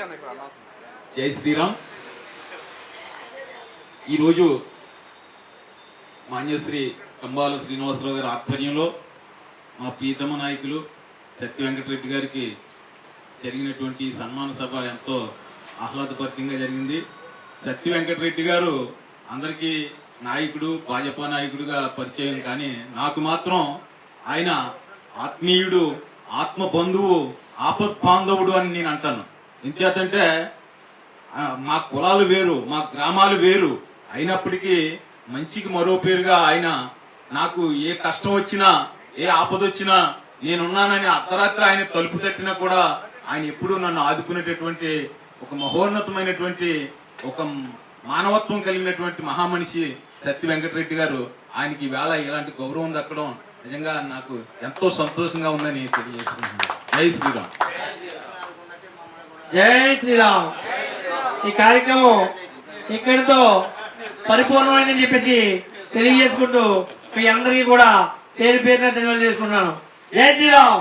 జై శ్రీరామ్. ఈరోజు మాన్యశ్రీ కంబాల శ్రీనివాసరావు గారి ఆధ్వర్యంలో మా ప్రీతమ నాయకులు సత్య వెంకటరెడ్డి గారికి జరిగినటువంటి సన్మాన సభ ఎంతో ఆహ్లాదభరితంగా జరిగింది. సత్య వెంకటరెడ్డి గారు అందరికీ నాయకుడు భాజపా నాయకుడిగా పరిచయం కానీ నాకు మాత్రం ఆయన ఆత్మీయుడు ఆత్మ బంధువు ఆపత్ బాంధవుడు అని నేను అంటాను. ఎంచేతంటే మా కులాలు వేరు మా గ్రామాలు వేరు. అయినప్పటికీ మంచికి మరో పేరుగా ఆయన నాకు ఏ కష్టం వచ్చినా ఏ ఆపద వచ్చినా నేనున్నానని అర్ధరాత్రి ఆయన తలుపు తట్టినా కూడా ఆయన ఎప్పుడూ నన్ను ఆదుకునేటటువంటి ఒక మహోన్నతమైనటువంటి ఒక మానవత్వం కలిగినటువంటి మహామనిషి సత్య వెంకటరెడ్డి గారు. ఆయనకి ఈవేళ ఇలాంటి గౌరవం దక్కడం నిజంగా నాకు ఎంతో సంతోషంగా ఉందని తెలియజేసుకుంటున్నాను జై శ్రీరామ్. జై శ్రీరామ్. ఈ కార్యక్రమం ఇక్కడితో పరిపూర్ణమైందని చెప్పేసి తెలియజేసుకుంటూ మీ అందరికీ కూడా పేరు పేరున తెలియజేసుకున్నాను చేసుకున్నాను జై శ్రీరామ్.